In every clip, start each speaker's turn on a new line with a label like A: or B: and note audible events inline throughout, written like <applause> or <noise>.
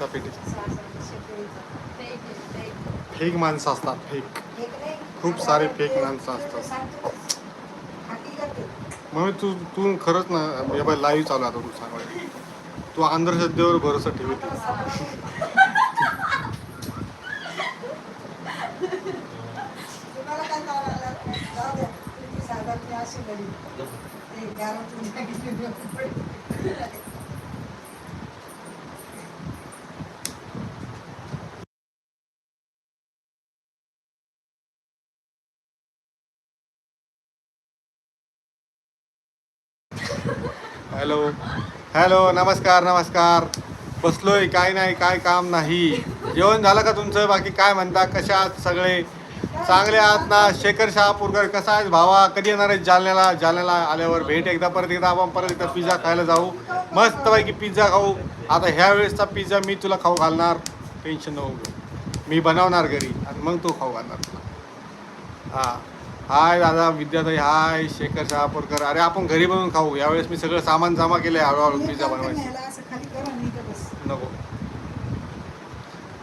A: तुमचा पेटीचा फेक माणसं असतात फेक. खूप सारे फेक माणसं असतात. मग तू तू खरंच ना लाईव्ह चालू आता तू सांगायला तू अंधश्रद्धेवर भरोसा ठेवते
B: तुम्हाला काय करावं लागलं? जाऊ द्या. तुम्ही साधा मी अशी घरी. ते घरातून सांगितलं.
A: हॅलो हॅलो नमस्कार नमस्कार. बसलोय काय नाही काय काम नाही. जेवण झालं का तुमचं? बाकी काय म्हणता? कशा आहात सगळे? चांगले आहात ना? शेखर शहापूरकर कसा आहेस भावा? कधी येणार आहे जालन्याला? जालन्याला आल्यावर भेट एकदा परत एकदा आपण परत एकदा पिझ्झा खायला जाऊ. मस्तपैकी पिझ्झा खाऊ. आता ह्या वेळेसचा पिझ्झा मी तुला खाऊ घालणार. टेन्शन नको मी बनवणार घरी. आणि मग तो खाऊ घालणार तुला. हां. हाय दादा विद्याताई हाय शेखर शहापूरकर अरे आपण घरी बनवून खाऊ. यावेळेस मी सगळं सामान जमा केलंय हळूहळू
B: मी
A: पिझ्झा बनवायचं. नको.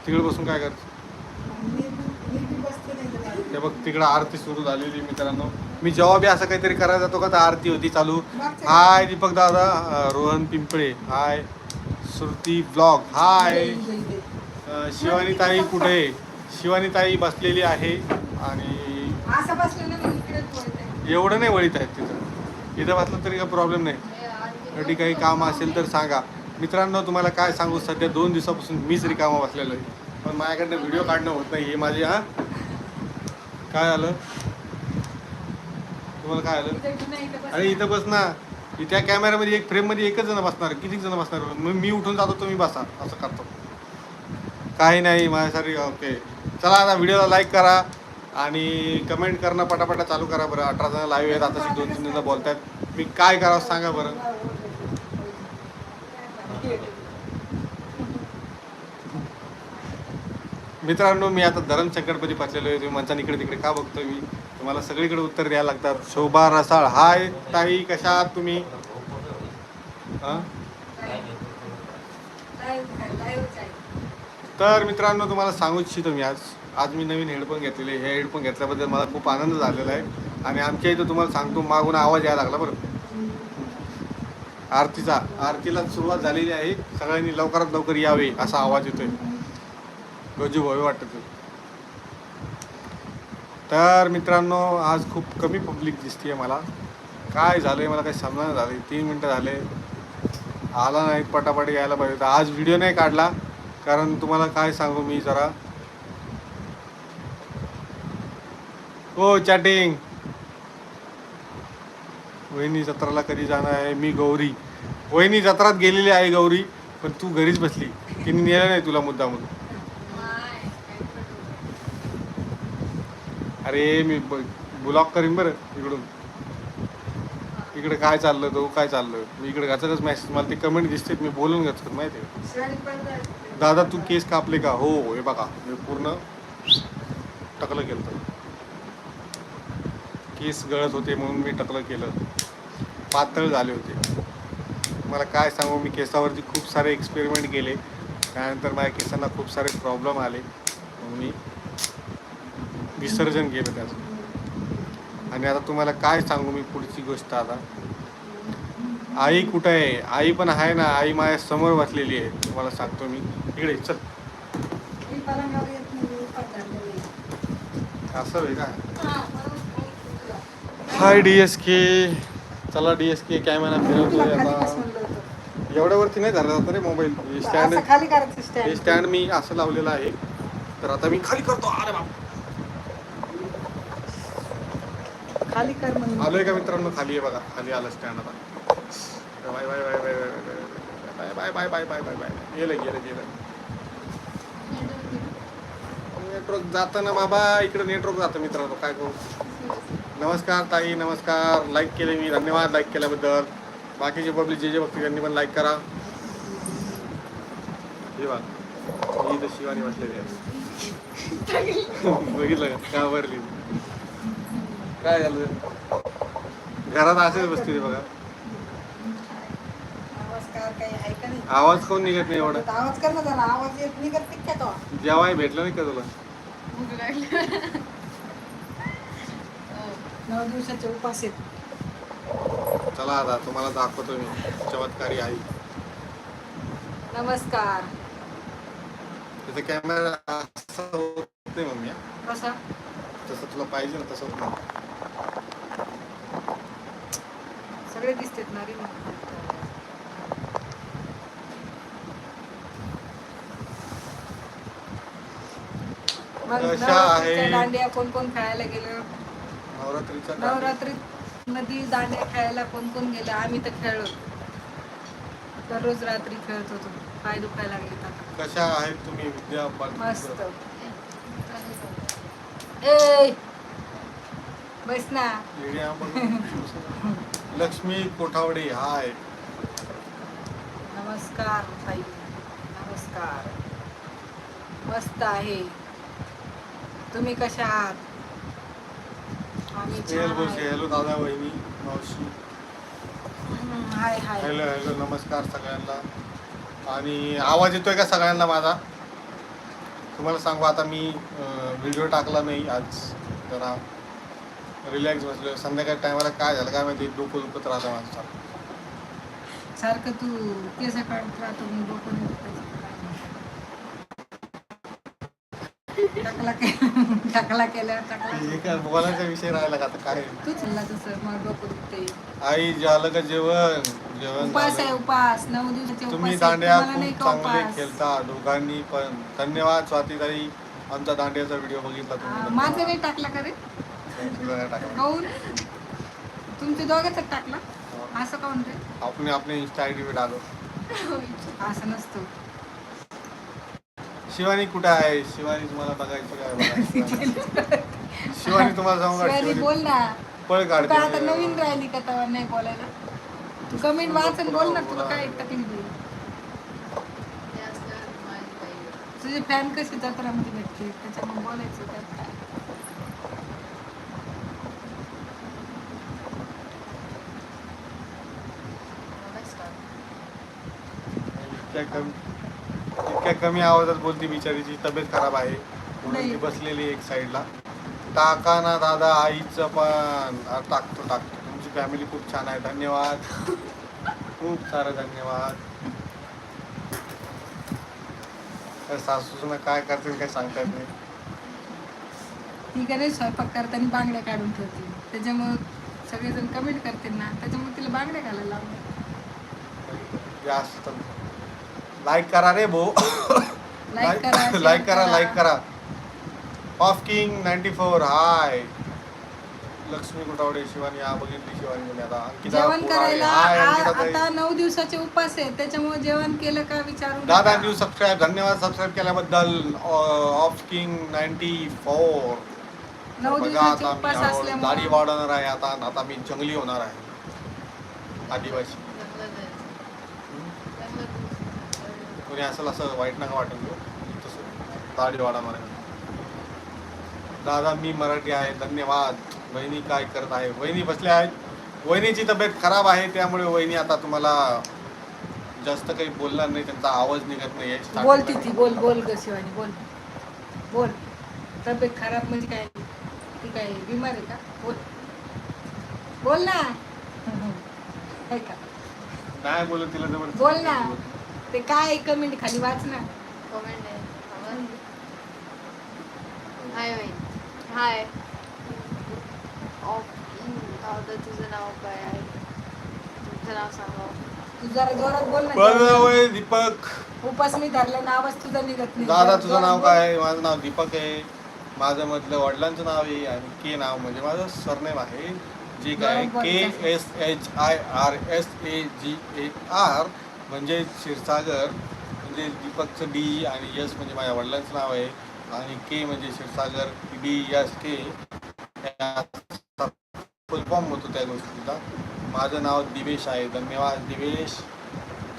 A: तिकडे बसून काय कर
B: मी मी बी बसते नाही तर काय.
A: ते बघ तिकडं आरती सुरू झालेली मित्रांनो. मी जेव्हा बी असं काहीतरी करायला जातो का तर आरती होती चालू. हाय दीपक दादा Rohan Pimpale. Hi Shruti blog hi. Shivani ताई कुठे? शिवानी ताई बसलेली आहे आणि
B: असं बसलेलं मी इकडेच बोलते.
A: एवढं नाही वळीत आहेत तिथं. इथं बसलं तरी काही प्रॉब्लेम नाही. साठी काही काम असेल तर सांगा. मित्रांनो तुम्हाला काय सांगू? सध्या दोन दिवसापासून मीच रिकामा बसलेलो आहे. पण माझ्याकडनं व्हिडिओ काढणं होत नाही हे माझे हा? काय आलं? तुम्हाला काय आलं?
B: इथं इथं नाही, इथं बस.
A: अरे इथं बस ना त्या कॅमेऱ्यामध्ये एक फ्रेममध्ये एकच जण बसणार. किती जण बसणार? मग मी उठून जातो तुम्ही बसा. असं करतो. काही नाही माझ्यासाठी ओके चला आता व्हिडिओला लाईक करा. आणि कमेंट करणं पटापटा चालू करा बरं. अठरा जण लाईव्ह आहेत आता दोन तीन जण बोलत आहेत मी काय करावं सांगा बरं. मित्रांनो मी आता धरम संकटपती पाचलेलो आहे. तुम्ही म्हणता इकडे तिकडे का बघतोय मी? तुम्हाला सगळीकडे उत्तर द्यायला लागतात. शोभा रसाळ हाय. ताई कशा आहात तुम्ही? तर मित्रांनो तुम्हाला सांगू इच्छितो मी आज. आज मी नवीन हेडफोन घेतलेले हे हेडफोन घेतल्याबद्दल मला खूप आनंद झालेला आहे. आणि आमच्या इथं तुम्हाला सांगतो मागून आवाज यायला लागला बरं. आरतीचा आरतीला सुरुवात झालेली आहे. सगळ्यांनी लवकरात लवकर यावे असा आवाज येतोय. गजू भव्य वाटत तर मित्रांनो आज खूप कमी पब्लिक दिसते मला. काय झालं आहे मला काही समजा झालं तीन मिनटं झाले. आला नाही पटापट यायला पाहिजे तर आज व्हिडिओ नाही काढला. कारण तुम्हाला काय सांगू मी जरा? हो चॅटिंग वहिनी जत्राला कधी जाणार आहे? मी गौरी. वहिनी जत्रात गेलेली आहे गौरी पण तू घरीच बसली. तिने नेलं नाही तुला मुद्दा म्हणून अरे मी ब्लॉक करीन बरं इकडून. इकडे काय चाललं तो काय चाललं? मी इकडे घाचकच मॅसेज मला ते कमेंट दिसते मी बोलून घातलं माहिती आहे दादा तू केस कापले का? हो हे बघा. मी पूर्ण टकलं केलं. तर केस गळत होते म्हणून मी टकलं केलं. पातळ झाले होते. मला काय सांगू मी केसावरती खूप सारे एक्सपेरिमेंट केले. त्यानंतर माझ्या केसांना खूप सारे प्रॉब्लेम आले. मी विसर्जन केलं त्याचं. आणि आता तुम्हाला काय सांगू मी पुढची गोष्ट आता. आई कुठं आहे? आई पण आहे ना. आई माझ्यासमोर बसलेली आहे. तुम्हाला सांगतो मी. इकडे चल. असं आहे का हाय डी एस के चला डी एस के कॅमेरा फिरवतोय
B: तुला खाली
A: आता. एवढ्यावरती नाही झालं जातं रे मोबाईल स्टँड हे. स्टँड मी असं लावलेलं आहे तर आता मी खाली करतो अरे बाप
B: खाली कर
A: आलोय का मित्रांनो खाली आहे बघा खाली आलं स्टँड आता bye bye bye bye bye bye bye bye bye bye bye गेलं गेलं गेलं नेटवर्क जातं ना बाबा इकडे नेटवर्क जातं मित्रांनो काय करू नमस्कार ताई नमस्कार. लाईक केले मी. धन्यवाद लाईक केल्याबद्दल. बाकीचे पब्लिक जे जे बघतील त्यांनी पण लाईक करा. हे इथं शिवानी आहे. बघितलं का? भरली काय झालं? घरात असेच बसते बघा.
B: नमस्कार काही आहे का नाही?
A: आवाज कोण निघत नाही एवढा?
B: आवाज कर ना आवाज येत निघत
A: जेव्हाही भेटलं नाही का तुला?
B: नऊ दिवसाचे उपास आहेत.
A: चला आता तुम्हाला दाखवतो मी. चमत्कारी आई
B: नमस्कार.
A: त्याचा कॅमेरा असं होत नाही मम्मी.
B: कसा?
A: जसं तुला पाहिजे ना तसं होत नाही.
B: सगळे दिसतात ना रे. मग? दांडिया कोण कोण खेळायला गेलं?
A: नवरात्रीच्या
B: नवरात्री मध्ये दांडिया खेळायला कोण कोण गेलं? आम्ही तर खेळलो. दररोज रात्री खेळत होतो. पाय दुखायला लागले
A: कशा आहेत तुम्ही विद्या
B: मस्त. ए! बस ना.
A: लक्ष्मी कोठावडे हाय.
B: नमस्कार ताई. नमस्कार. मस्त आहे. तुम्ही कशा आहात?
A: स्नेहल. हॅलो दादा वहिनी मावशी.
B: हम्म, हाय हाय.
A: हॅलो हॅलो नमस्कार सगळ्यांना. आणि आवाज येतोय का सगळ्यांना माझा? तुम्हाला सांगू आता मी व्हिडिओ टाकला नाही आज. जरा रिलॅक्स बसलो संध्याकाळी टायमाला काय झालं काय माहिती? डोकं दुखत राहतं माझं
B: सारखं तू केस काढत राहतो मी डोकं टाकला के <laughs> टाकला केल्यावर टाकला.
A: हे काय बोलायचा विषय राहिला का आता? काय?
B: तू चालला तसं मग डोकं दुखते
A: आई झालं का जेवण? जेवण
B: उपास आहे
A: झालं.
B: उपास. नऊ दिवसाचे
A: तुम्ही
B: उपास.
A: दांड्या
B: तुम्हाला नाही
A: खूप
B: का
A: चांगले
B: उपास?
A: खेळता दोघांनी पण धन्यवाद स्वातीताई. आमचा दांड्याचा व्हिडिओ बघितला
B: हा,
A: तुम्ही.
B: माझं नाही टाकला का रे. काऊन तुमचे दोघांच टाकला? असं काऊन रे?
A: आपण आपले इंस्टा आय डी डालो.
B: असं नसतं.
A: शिवानी कुठे आहे? शिवानी तुम्हाला बघायची काय शिवानी तुम्हाला सांगू का?
B: शिवानी बोल
A: शिवानी
B: ना.
A: पळ
B: तू काय आता
A: काढते
B: नवीन राहिली का तेव्हा नाही बोलायला? तू कमेंट वाचन बोल ना तुला काय तकलीफ आहे तुझे फॅन कसे जत्रामध्ये भेटते? त्याच्यामुळे बोलायचं त्यात काय?
A: इतक्या कमी इतक्या कमी आवाजात बोलती बिचारीची तब्येत खराब आहे. म्हणून. ती बसलेली एक साईडला. टाका ना दादा आईचं पण. आ, टाकतो टाकतो. तुमची फॅमिली खूप छान आहे. धन्यवाद. खूप सारं धन्यवाद. काय सासूला काय करतील काय सांगता येत नाही.
B: ती नाही स्वयंपाक करताना बांगड्या काढून ठेवते. त्याच्यामुळं सगळेजण कमेंट करतील ना. त्याच्यामुळे तिला बांगड्या घालायला लावल्या
A: जास्त. लाईक करा रे भो
B: Like करा, share
A: लाईक करा. लाईक करा. Off king ninety four hi Lakshmi Kutawade Shivani हा बघितली शिवानी म्हणे आता. अंकिता
B: जेवण
A: पोराळे,
B: करायला
A: हाय
B: आ-. आता नऊ दिवसाचे उपास आहे त्याच्यामुळे जेवण केलं का विचारू
A: दादा. न्यू सबस्क्राईब धन्यवाद सबस्क्राईब केल्याबद्दल. ऑफ किंग नाईन्टी फोर
B: नऊ
A: बघा
B: दिवसाचे
A: आता मी
B: उपास
A: हळूहळू दाढी
B: असल्यामुळे
A: वाढवणार आहे आता आता मी जंगली होणार आहे. आदिवासी. कोणी असेल असं वाईट नका वाटेल घेऊ तसं दाढी वाढवणार आहे दादा मी मराठी आहे. धन्यवाद. वहिनी काय करत आहे? वहिनी बसल्या आहेत. वहिनीची तब्येत खराब आहे त्यामुळे वहिनी आता तुम्हाला जास्त काही बोलणार नाही. त्यांचा आवाज निघत नाही आहे
B: बोलती ती. बोल बोल ग शिवानी बोल. बोल. तब्येत खराब म्हणजे काय? ती काय बिमार आहे का? बोल. बोल ना. <laughs> आहे का
A: नाही बोलत तिला
B: बोल ना. ते काय कमेंट खाली वाच ना
C: हाय हाय. दादा तुझं नाव काय आहे? तुमचं नाव सांगा.
B: तू जरा जोरात बोल
A: बरं
B: ना
A: वय दीपक.
B: उपास मी धरला नावच तुझं निघत नाही.
A: दादा तुझं नाव
B: बोल.
A: काय आहे? माझं नाव दीपक आहे. माझं मधलं वडिलांचं नाव आहे आणि के नाव म्हणजे माझं सरनेम आहे. जे काय
B: बरोबर
A: के
B: आहे.
A: S H I R S A G A R म्हणजे क्षीरसागर म्हणजे दीपकचं डी आणि यस म्हणजे माझ्या वडिलांचं नाव आहे. आणि के म्हणजे Kshirsagar D S K. Full form होतो त्या गोष्टीचा. माझं नाव दिवेश आहे. धन्यवाद दिवेश.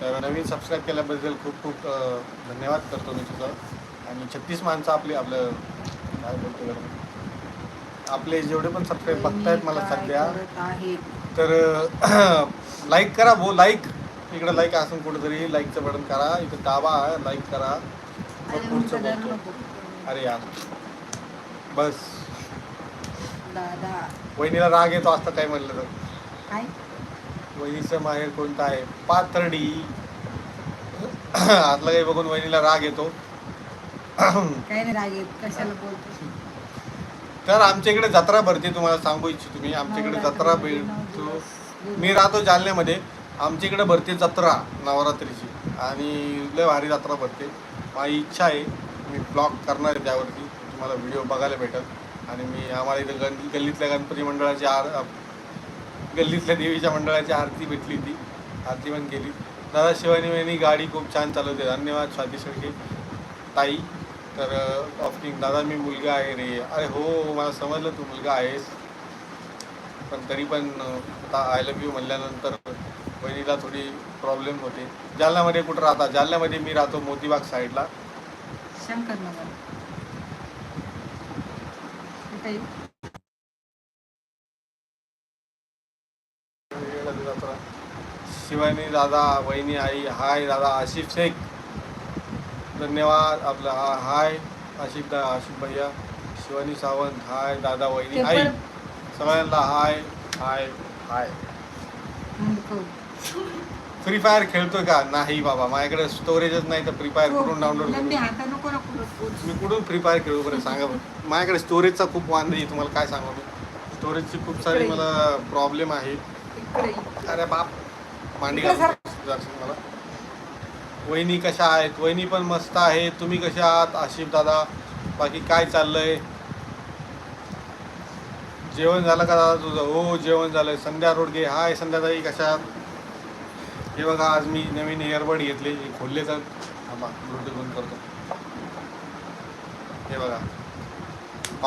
A: तर नवीन सबस्क्राईब केल्याबद्दल खूप खूप धन्यवाद करतो मी तुझं. आणि छत्तीस माणसं आपले आपलं काय बोलतो आपले जेवढे पण सबस्क्राईब बघतायत मला सध्या? तर लाईक <clears throat> करा भो लाईक इकडे लाईक असून कुठेतरी लाईकचं बटन करा. इथं दाबा लाईक करा. मग पुढचं बोलतो. अरे यार. बस. वहिनीला राग येतो असतं काय म्हणलं तर. वहिनीचं माहेर कोणतं आहे? पाथर्डी. आतलं काही बघून वहिनीला राग येतो. तर आमच्या इकडे जत्रा भरते तुम्हाला सांगू इच्छितो मी. आमच्या इकडे जत्रा भेटतो मी राहतो जालन्यामध्ये. आमच्या इकडे भरते जत्रा नवरात्रीची. आणि लय भारी जत्रा भरते. माझी इच्छा आहे मी ब्लॉग करणार आहे त्यावरती. तुम्हाला व्हिडिओ बघायला भेटेल. आणि मी आम्हाला इथं गण गल्लीतल्या गणपती मंडळाची आर गल्लीतल्या देवीच्या मंडळाची आरती भेटली ती आरती पण केली. दादा शिवानी वहिनी गाडी खूप छान चालवते. धन्यवाद स्वाती शेळके. ताई तर ऑफिंग दादा मी मुलगा आहे रे. अरे हो मला समजलं तू मुलगा आहेस. पण तरी पण आता आय लव्ह यू म्हणल्यानंतर बहिणीला थोडी प्रॉब्लेम होते. जालन्यामध्ये कुठं राहता? जालन्यामध्ये मी राहतो मोतीबाग साईडला
B: शंकर
A: शिवानी दादा वहिनी आई हाय दादा आशिफ शेख. धन्यवाद आपला. हा- हाय. आशिफ दा आशिफ भैया. शिवानी सावंत हाय दादा वहिनी आई. सगळ्यांना हाय हाय हाय. फ्री फायर खेळतोय का? नाही बाबा माझ्याकडे स्टोरेजच नाही तर फ्री फायर कुठून डाउनलोड
B: लंबी
A: करू?
B: हाता नको ना कुठं
A: मी कुठून फ्री फायर खेळू बरं? सांगा बरं. माझ्याकडे स्टोरेजचा खूप वांदे आहे. तुम्हाला काय सांगू? मी स्टोरेजची खूप सारी. मला प्रॉब्लेम आहे. अरे बाप. मांडी मला. वहिनी कशा आहेत? वहिनी पण मस्त आहे. तुम्ही कशा आहात? आशिफ दादा बाकी काय चाललंय? जेवण झालं का दादा तुझं? हो जेवण झालंय. संध्या रोडगे. हाय संध्याताई कशा आहात? हे बघा आज मी नवीन इयरबड घेतले खोलले तर थांबा ब्लूटूथ बंद करतो. हे बघा.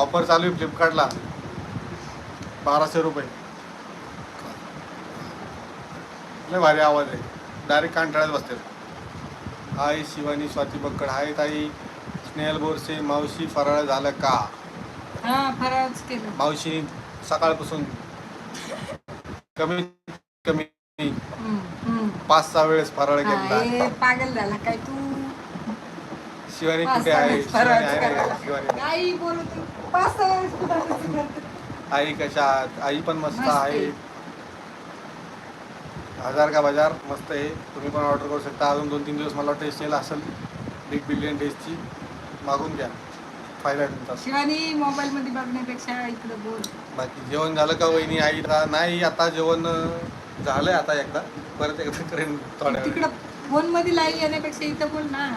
A: ऑफर चालू आहे फ्लिपकार्टला बाराशे रुपये. लय भारी आवाज आहे. डायरेक्ट कांटाळ्यात बसते. हाय शिवानी स्वाती बक्कड. हाय ताई. स्नेहल बोरसे मावशी फराळ झालं का?
B: हा फराळच केलं.
A: मावशीने सकाळपासून. कमी.
B: हम्म.
A: पाच सहा वेळेस फराळ
B: हे पागल झाला काय तू?
A: शिवानी कुठे आहे? शिवानी आहे
B: बोलत. पाच सहा वेळेस.
A: आई कशा आई पण मस्त आहे. हजार का बाजार? मस्त आहे. तुम्ही पण ऑर्डर करू शकता. अजून दोन तीन दिवस मला टेस्ट येईल असेल. बिग बिलियन टेस्टची मागून घ्या. फायदा आहे तुमचा
B: शिवानी मोबाईल मध्ये बघण्यापेक्षा इकडे बोल.
A: बाकी जेवण झालं का वहिनी? आई नाही आता जेवण झालंय आता एकदा. परत एकदा करेन थोड्या
B: तिकडं
A: वेळाने.
B: फोनमध्ये लाईव्ह येण्यापेक्षा इथं बोल ना.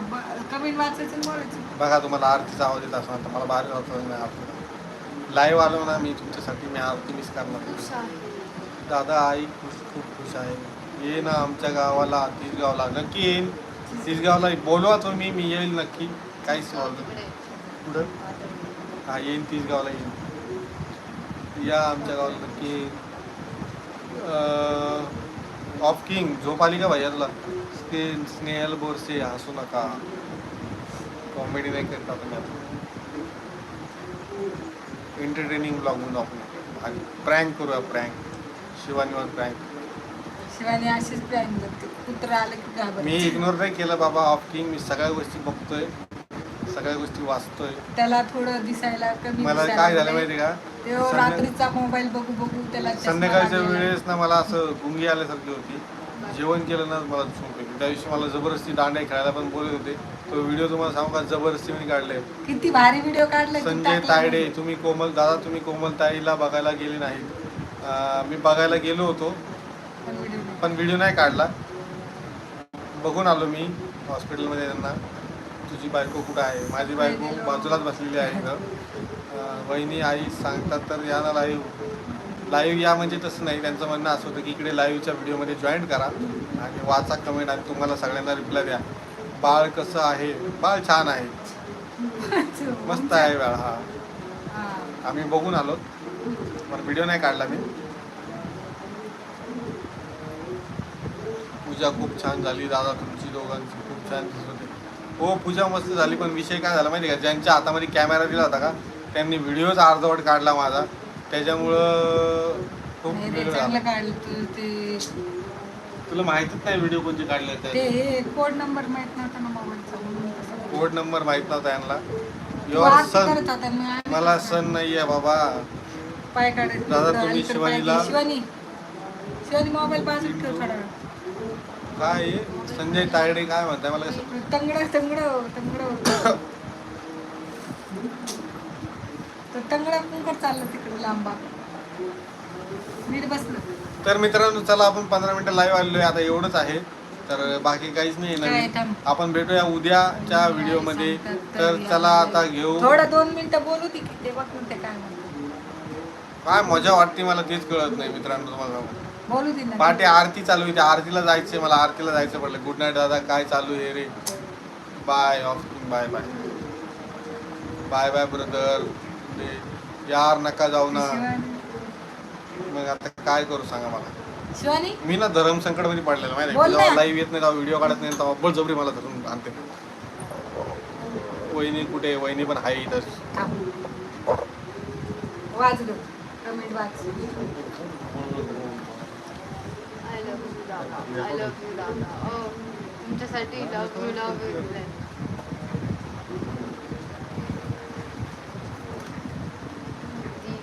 B: कमेंट वाचायचं आणि बोलायचं.
A: बघा तुम्हाला आरतीचा आवाज येत असं मला बाहेर जातो नाही आरती लाईव्ह आलो ना मी तुमच्यासाठी मी आरती मिस करणार दादा आई खुश खूप खुश आहे. ये ना आमच्या गावाला तिसगावला. नक्की येईन. तिसगावला बोलवा तुम्ही मी येईल नक्की. काहीच प्रॉब्लेम
C: इकडे.
A: कुठं हा येईन तिसगावला येईन. या आमच्या गावाला नक्की येईन. ऑफ किंग झोप आली का भैया तुला स्ने- स्नेहल बोरसे हसू नका. कॉमेडी नाही करता तुम्ही एंटरटेनिंग ब्लॉग म्हणून आपण. आणि प्रँक करूया प्रँक शिवानीवर प्रँक
B: शिवानी अशीच प्लॅन करते. कुत्रा आलं की
A: मी इग्नोर नाही केलं बाबा. ऑफ किंग मी सगळ्या गोष्टी बघतोय. सगळ्या गोष्टी वाचतोय.
B: त्याला थोडं दिसायला कमी
A: मला
B: दिसायला
A: काय झालं
B: लागलंय.
A: माहिती का?
B: तो
A: संध्या-
B: रात्रीचा मोबाईल बघू बघू त्याला चष्मा
A: संध्याकाळच्या
B: लागलेला.
A: वेळेस ना मला असं गुंगी आल्यासारखी होती. जेवण केलं ना मला झोप येते त्या दिवशी मला जबरदस्ती दांड्या खेळायला पण बोलत होते. तो व्हिडिओ तुम्हाला सांगू का? जबरदस्ती मी काढले.
B: किती भारी व्हिडिओ काढला
A: संजय
B: टाकला
A: तायडे. तुम्ही कोमल दादा तुम्ही कोमल ताईला बघायला गेले नाहीत अं, मी बघायला गेलो होतो
B: पण video नाही.
A: पण व्हिडिओ नाही काढला. बघून आलो मी हॉस्पिटलमध्ये त्यांना. तुझी बायको कुठं आहे? माझी बायको बाजूलाच बसलेली आहे इथं. अं, वहिनी आई सांगतात तर या ना लाईव्ह लाईव्ह या म्हणजे तसं नाही. त्यांचं म्हणणं असं होतं की इकडे लाईव्हच्या व्हिडिओमध्ये जॉईन करा आणि वाचा कमेंट आणि तुम्हाला सगळ्यांना रिप्लाय द्या. बाळ कसं आहे? बाळ छान आहे. <laughs> मस्त आहे बाळ हा. आम्ही बघून आलो. पण व्हिडिओ नाही काढला मी. पूजा खूप छान झाली. दादा तुमची दोघांची खूप छान हो पूजा मस्त झाली पण विषय काय झाला माहिती का ज्यांच्या हातामध्ये कॅमेरा दिला होता का त्यांनी व्हिडिओच अर्धवट काढला माझा त्याच्यामुळं खूप
B: नाही
A: वेळ झाला तुला माहितच नाही व्हिडिओ कोणते काढले
B: ते
A: ते
B: हे कोड नंबर माहीत नव्हता ना मोबाईलचा म्हणून तसं.
A: कोड नंबर माहीत नव्हता यांना युअर सन
B: करत होता मी आली
A: मला. सण नाहीये बाबा
B: पाय काढत
A: दादा, तुम्ही
B: पाय
A: शिवानीला-.
B: शिवानी शिवानी मोबाईल बाजूला ठेव थोडा वेळ.
A: काय आहे? संजय तायडे काय म्हणताय? मला कसं
B: तंगड तंगड तंगड तर तंगडा कुंकर चाललं तिकडे लांबा. नीट बसलं.
A: तर मित्रांनो चला आपण पंधरा मिनिटं लाईव्ह आलेलो आहे आता एवढंच आहे. तर बाकी काहीच नाही
B: काय
A: नवीन.
B: थांब.
A: आपण भेटूया उद्याच्या व्हिडिओमध्ये तर चला आता घेऊ.
B: थोडं दोन मिनिटं बोलू ती की ते बघ म्हणते काय म्हणते
A: काय मजा वाटते मला तेच कळत नाही मित्रांनो तुम्हाला.
B: बोलू दे ना.
A: पहाटे आरती चालू आहे त्या आरतीला जायचंय मला आरतीला जायचं पडलं गुड नाईट दादा काय चालू आहे रे? Bye off bye bye bye bye brother यार नका जाऊ ना. मग आता काय करू सांगा मला?
B: शिवानी?
A: मी ना धर्म संकटमध्ये पडलेलं माहिती
B: बोल
A: आहे
B: ना.
A: जेव्हा लाईव्ह येत नाही तेव्हा व्हिडिओ काढत नाही तेव्हा बळजबरी मला धरून आणते. वहिनी कुठे वहिनी पण आहे इथं
B: थांब वाजलं. कमेंट वाच.
C: दादा आय लव्ह यू दादा ओ तुमच्यासाठी लव्ह यू लव्ह यू ती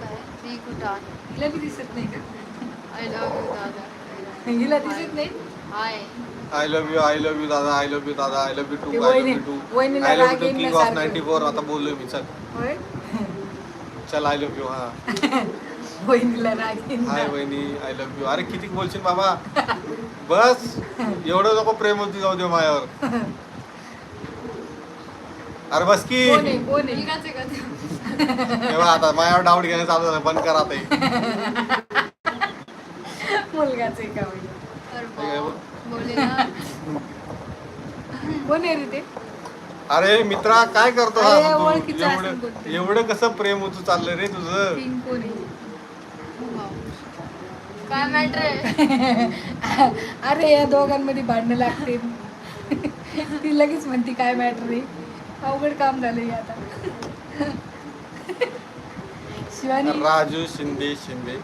C: काय कुठं आहे
B: हिला बी दिसत नाही का
C: आय लव्ह यू दादा
B: हिला दिसत नाही
C: hi
A: I love you I love you दादा आय लव्ह यू दादा I love you too I love you too I love you too king of
B: सारखं.
A: नाईन्टी फोर आता बोललोय मी चल चल आय लव्ह यू हा
B: वहिनीला राग येईन
A: हाय. वहिनी आय लव्ह यू अरे किती बोलशील बाबा बस एवढं नको प्रेम होती जाऊ दे माझ्यावर अरे बस की
B: कोण आहे कोण आहे?
A: तेव्हा आता माझ्यावर डाऊट घेणं चालू झालं बंद करा.
B: मुलगाच आहे का कोण आहे रे ते
A: अरे मित्रा काय करतो हा
B: अरे,
A: तू?
B: ओळखीचं असेल
A: एवढं
B: कोणतरी.
A: एवढं कसं प्रेम होतं चाललंय रे तुझं
B: कोण आहे.
C: काय मॅटर आहे? <laughs>
B: अरे या दोघांमध्ये भांडणं लागते <laughs> ती लगेच म्हणती काय मॅटर नाही अवघड काम झालं आता. <laughs> शिवानी?
A: राजू शिंदे शिंदे.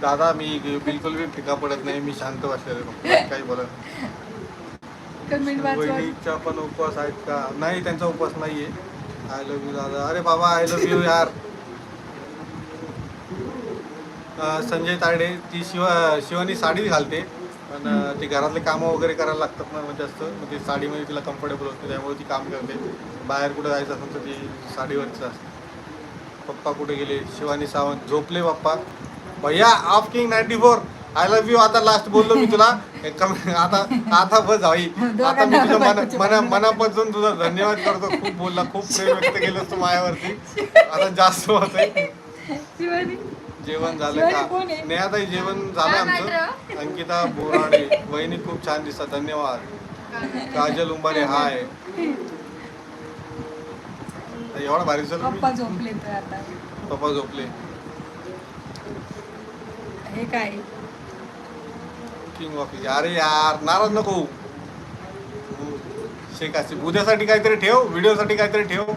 A: दादा मी बिलकुल बी फिका पडत नाही. मी शांत बसलेलो काही बोलत
B: कमेंट
A: वहिनीचा पण उपवास आहेत का? नाही त्यांचा उपवास नाहीये. आय लव्ह यू दादा. अरे बाबा आय लव्ह यू यार. संजय तायडे ती शिव शिवानी साडी घालते. पण ती घरातले कामं वगैरे करायला लागतात ना म्हणजे जास्त मग ती साडीमध्ये तिला कम्फर्टेबल होते त्यामुळे ती काम करते. बाहेर कुठे जायचं असेल तर ती साडीवरच असते. पप्पा कुठे गेले? शिवानी सावंत झोपले पप्पा. भैया off king ninety four I love you आता लास्ट बोललो मी तुला. आता आता बस भाई आता मी तुझं मना मना मनापासून तुझा धन्यवाद करतो. खूप बोलला खूप प्रेम व्यक्त केलं तू माझ्यावरती. आता जास्त होतंय.
B: शिवानी.
A: जेवण झालं का? नेहाताई जेवण झालं आमचं? अंकिता बोराडे वहिनी खूप छान दिसतात. धन्यवाद. काजल उंबारे हाय. एवढा भारी झालं
B: पप्पा झोपले तर आता.
A: पप्पा झोपले.
B: हे काय?
A: किंग ऑफ अरे यार नाराज नको. शेख आसिफ उद्यासाठी काहीतरी ठेव व्हिडिओसाठी काहीतरी ठेव.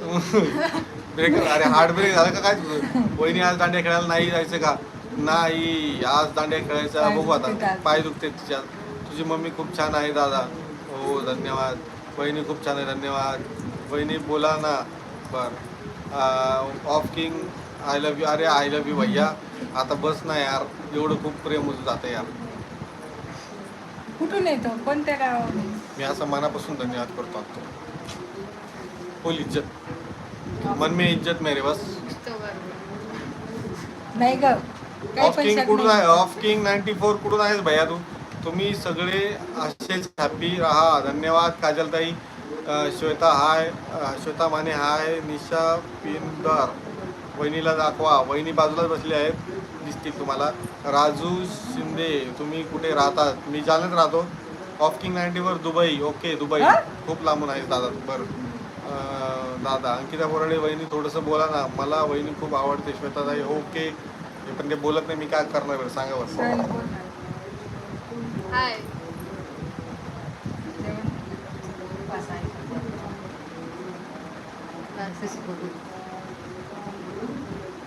A: <laughs> <laughs> अरे हार्ट ब्रेक झालं का काय? तुझं वहिनी आज दांड्या खेळायला नाही जायचं का? नाही आज दांड्या खेळायचा. बघू आता. पाय दुखते तिच्या. तुझी मम्मी खूप छान आहे दादा. हो धन्यवाद. वहिनी खूप छान आहे धन्यवाद. वहिनी बोला ना. बर. Off king I love you अरे आय लव्ह यू भैया. आता बस ना यार. एवढं खूप प्रेम होतं जातं यार.
B: कुठून येतो? कोणत्या गावावरून
A: मी असं मनापासून धन्यवाद करतो आता इज्जत मन में इज्जत मेरे बस।
B: नाही ग
A: ऑफ किंग कुठून. आहे? ऑफ किंग नाईन्टी फोर कुठून आहेस भैया तू? तुम्ही सगळे असेच हॅपी राहा. धन्यवाद काजलताई. श्वेता हाय. श्वेता माने हाय. निशा पिंदर. वहिनीला दाखवा. वहिनी बाजूलाच बसले आहेत. दिसतील तुम्हाला. राजू शिंदे तुम्ही कुठे राहतात? मी जालन्यात राहतो. Off king ninety four Dubai. Okay Dubai? खूप लांबून आहेस दादा तू. बरं. दादा अंकिता बोराडे वहिनी थोडंसं बोला ना. मला वहिनी खूप आवडते. श्वेताताई ओके. हे पण ते बोलत नाही. मी काय करणार बरं सांगा बरं.
C: हाय.
B: बस?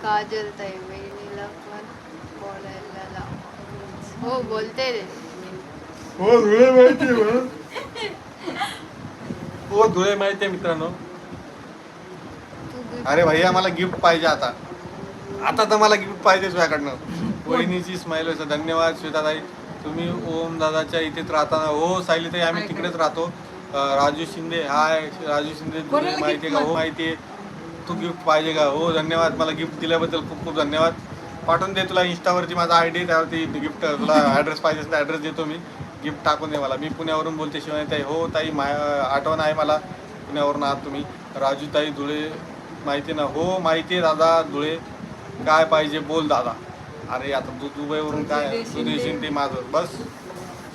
C: काजल ताई वहिनीला पण बोलायला लावा. हो बोलते रे.
A: हो माहिती हो धुळे माहिती आहे मित्रांनो. अरे भैया मला गिफ्ट पाहिजे आता. आता तर मला गिफ्ट पाहिजे तुझ्याकडनं वहिनीची स्माईल असं धन्यवाद श्वेताताई. तुम्ही ओम दादाच्या इथेच राहताना हो सायलीताई आम्ही
B: काय
A: तिकडेच राहतो. राजू शिंदे हाय. राजू शिंदे धुळे माहिती आहे का? हो माहिती आहे. तू गिफ्ट पाहिजे का? हो धन्यवाद. मला गिफ्ट दिल्याबद्दल खूप खूप धन्यवाद. पाठवून दे तुला इंस्टावरती माझा आय डी त्यावरती गिफ्ट तुला ॲड्रेस पाहिजे असेल तर ॲड्रेस देतो मी. गिफ्ट टाकून दे मला. मी पुण्यावरून बोलते शिवानी ताई हो ताई मा आठवण आहे मला पुण्यावरून आहात तुम्ही. राजू ताई धुळे माहिती ना? हो माहिती आहे दादा धुळे. काय पाहिजे बोल दादा. अरे आता तू दुबईवरून काय?
B: तू
A: देशील ते माझं. बस.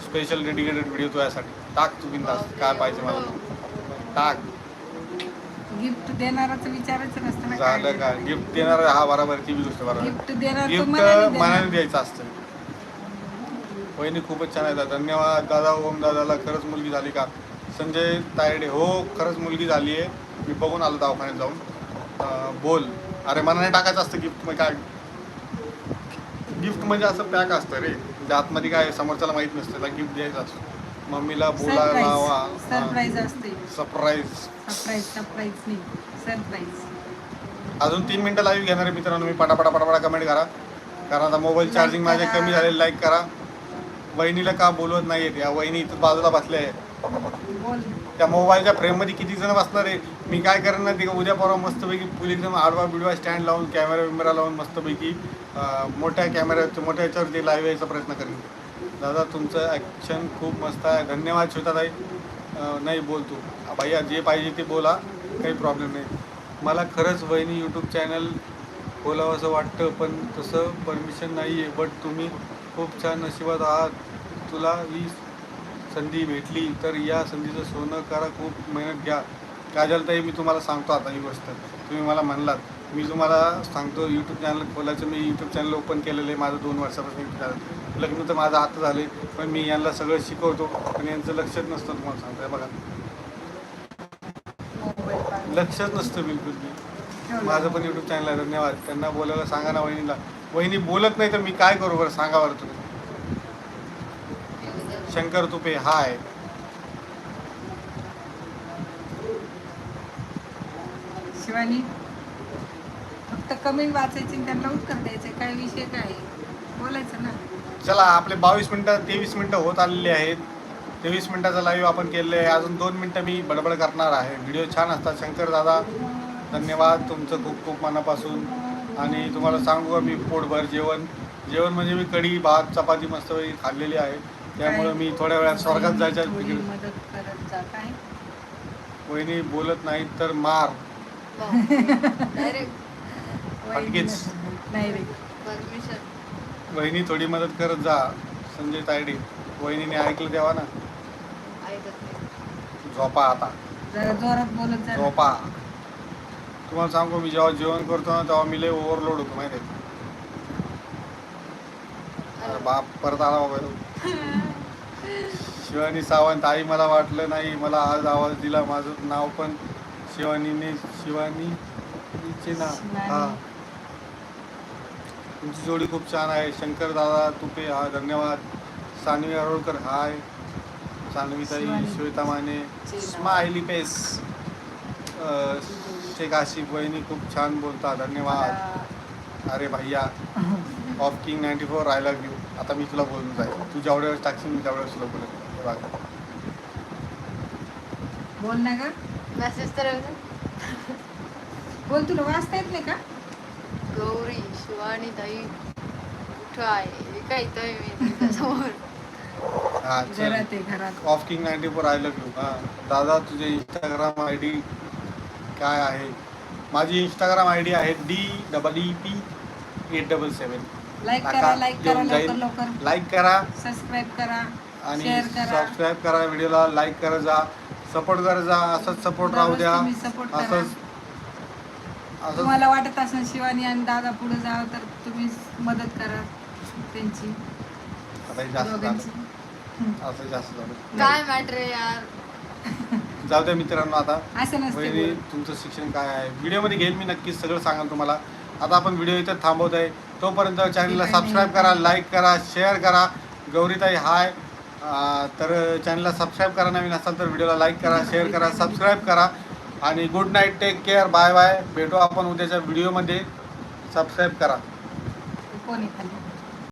A: स्पेशल डेडिकेटेड व्हिडिओ तुझ्यासाठी. टाक तू बिंदास. काय पाहिजे मला टाक.
B: गिफ्ट देणाराचं नसतं
A: झालं का? गिफ्ट देणार हा बरोबर ती बी गोष्ट बरोबर
B: गिफ्ट मनाने.
A: द्यायचं असतं. वहिनी खूपच छान आहे दादा. धन्यवाद. दादा ओम दादाला खरंच मुलगी झाली का? संजय तायडे हो खरंच मुलगी झाली आहे. मी बघून आलो दवाखान्यात जाऊन. बोल. अरे मनाने टाकायचं असतं गिफ्ट मग काय? गिफ्ट म्हणजे असं पॅक असतं रे. म्हणजे आतमध्ये काय समोरच्याला माहीत नसतं त्याला गिफ्ट द्यायचं असतं. मम्मीला बोलायला
B: सरप्राईज सरप्राईज असते.
A: सरप्राईज
B: सरप्राईज सरप्राईज नाही. सरप्राईज
A: अजून तीन मिनिटं लाईव्ह घेणार आहे मित्रांनो. मी पटापटा पटापटा कमेंट करा. कारण आता मोबाईल चार्जिंग माझे. कमी झाले लाईक करा. वहिनीला का बोलवत नाहीयेत? या वहिनी इथं बाजूला बसल्या आहे त्या मोबाईलच्या फ्रेममध्ये किती जण बसणार आहे मी काय करेन ते उद्या परवा मस्तपैकी फुल एकदम आडवा बिडवा स्टँड लावून कॅमेरा विमेरा लावून मस्तपैकी मोठ्या कॅमेऱ्या मोठ्या याच्यावर ते लाईव्ह यायचा प्रयत्न करेन. दादा तुमचं ॲक्शन खूप मस्त आहे. धन्यवाद श्वेताताई. ताई नाही बोल तू. भैया जे पाहिजे ते बोला. काही प्रॉब्लेम नाही. मला खरंच वहिनी यूट्यूब चॅनल बोलावं असं वाटतं पण तसं परमिशन नाही आहे बट तुम्ही खूप छान नशिबात आहात. तुला ही संधी भेटली तर या संधीचं सोनं करा खूप मेहनत घ्या. काजलताई मी तुम्हाला सांगतो आता ही गोष्ट. तुम्ही मला म्हणलात. मी तुम्हाला सांगतो यूट्यूब चॅनल खोलायचं मी यूट्यूब चॅनल ओपन केलेलं आहे माझं दोन वर्षापासून यूट्यूब चॅनल लग्न तर माझं आता झालं पण मी यांना सगळं शिकवतो पण यांचं लक्षच नसतं तुम्हाला सांगतो. बघा. लक्षच नसतं बिलकुल. माझं पण यूट्यूब चॅनल आहे. धन्यवाद. त्यांना बोलायला सांगा ना वहिनीला. वहिनी बोलत नाही तर मी काय करू बरं? सांगा बरं तुम्ही. शंकर तुपे हाय.
B: शिवानी फक्त कमेंट वाचायची त्यांना उत्तर द्यायचं काय विषय काय? बोलायचं ना.
A: चला आपले बावीस मिनटं तेवीस मिनटं होत आलेले आहेत. तेवीस मिनटाचा लाईव्ह आपण केलेलं आहे. अजून दोन मिनटं मी बडबड करणार आहे. व्हिडिओ छान असतात. शंकर दादा धन्यवाद. तुमचं खूप खूप मनापासून. आणि तुम्हाला सांगू का मी पोटभर जेवण जेवण म्हणजे मी कढी भात चपाती मस्त खाल्लेली आहे. त्यामुळे मी थोड्या वेळात स्वर्गात जायच्या वहिनी बोलत नाही तर मार. <laughs>
C: परमिशन
A: वहिनी थोडी मदत करत जा संजय तायडे. वहिनीने ऐकलं तेव्हा ना. झोपा आता.
B: जरा जोरात बोलत जा ना.
A: झोपा. तुम्हाला सांगू मी जेव्हा जेवण करतो ना तेव्हा मी लय ओव्हरलोड होतो माहिती अरे बाप परत आला बाबा. शिवानी सावंत आई मला वाटलं नाही मला आज आवाज दिला माझं नाव पण शिवानीने शिवानी. नाव हा. तुमची जोडी खूप छान आहे. शंकर दादा तुपे हा धन्यवाद. सानवी अरोळकर हाय. सानवीताई. श्वेता माने. स्माइली पेस अं, शेख आशिफ वहिनी खूप छान बोलता धन्यवाद. अरे भैया of king ninety four I love you आता मी तुला बोलून जाईल. तू जेवढ्या वेळेस टाकशील मी तेवढ्या वेळेस तुला बोलेल बघा.
B: बोल ना ग.
C: मेसेज तर.
B: बोल तुला वाचता येत नाही का?
C: गौरी शिवानी ताई कुठं आहे हे काय इथं मी
A: हा
B: घरात आहे घरात.
A: Of king ninety four I love you हां. दादा तुझे इंस्टाग्राम आय डी काय आहे? माझी इंस्टाग्राम आय डी आहे D double E P eight double seven
B: like करा लाईक करा
A: येऊन
B: लवकर लवकर.
A: लाईक करा.
B: सबस्क्राईब करा
A: आणि
B: शेअर करा.
A: सबस्क्राईब करा व्हिडिओला लाईक करा जा. सपोर्ट करा जा. असंच सपोर्ट राहू द्या.
B: तुम्ही सपोर्ट करा.
A: असंच असंच
B: तुम्हाला वाटत असेल शिवानी आणि दादा पुढे जावं तर तुम्ही मदत करा त्यांची.
A: आता हे जास्त झालं.
B: दोघांची.
A: असं जास्त झालं.
C: काय मॅटर आहे यार?
A: जाऊ द्या मित्रांनो आता. तुमचं शिक्षण काय आहे? व्हिडिओमध्ये घेईल मी नक्कीच सगळं सांगाल तुम्हाला. आता आपण व्हिडिओ इथं थांबवत आहे. तोपर्यंत चॅनलला सबस्क्राईब करा लाईक करा शेअर करा. गौरीताई हाय तर चॅनलला सबस्क्राईब करा नवीन असाल तर व्हिडिओला लाईक करा शेअर करा सबस्क्राईब करा. आणि good night take care bye bye भेटू आपण उद्याच्या व्हिडिओमध्ये. सबस्क्राईब करा.